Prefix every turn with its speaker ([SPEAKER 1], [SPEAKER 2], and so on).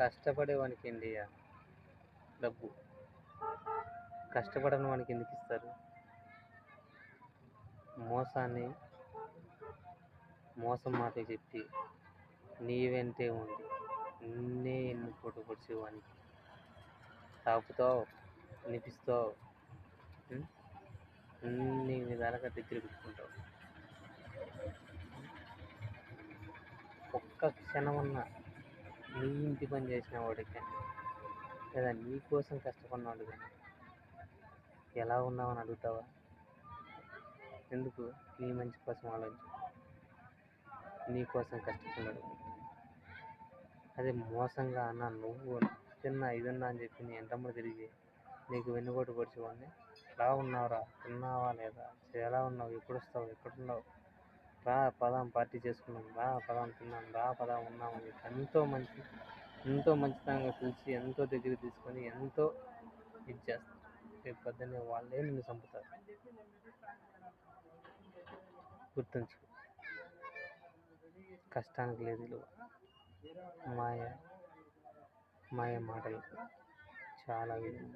[SPEAKER 1] కష్టపడే వానికి ఏంటి డబ్బు. కష్టపడని వానికి ఎందుకు ఇస్తారు? మోసాన్ని మోసం మాట చెప్పి నీ వెంటే ఉండి నిన్నే ఎన్ని ఫోటో పొడిచేవానికి తాపుతావు నిపిస్తావు ఉం? అన్ని విధాలుగా దగ్గర పెట్టుకుంటావు. ఒక్క క్షణమన్నా నీ ఇంటి పని చేసిన వాడికి కానీ లేదా నీ కోసం కష్టపడినవాడు కానీ ఎలా ఉన్నావని అడుగుతావా? ఎందుకు నీ మంచి కోసం ఆలోచించు నీ కోసం కష్టపడ్డాడు అదే మోసంగా అన్న నువ్వు తిన్నా ఇదన్నా అని చెప్పి నీ ఎంతమ్మడు తిరిగి నీకు వెన్నుపోటు పొడిచేవాడిని ఎలా ఉన్నావురా? తిన్నావా లేదా? ఎలా ఉన్నావు? ఎప్పుడు వస్తావు ఎక్కడున్నావు? రా పదాం పార్టీ చేసుకున్నాం రా పదాం తిన్నాం రా పదాం ఉన్నాం అని ఎంతో మంచి ఎంతో మంచితనంగా పిలిచి ఎంతో దగ్గర తీసుకొని ఎంతో ఇది చేస్తారు. రేపు పొద్దున్నే వాళ్ళే నిన్ను చంపుతారు. గుర్తుంచు కష్టానికి లేదు విలువ. మాయ మాయ మాటలు చాలా విలువ.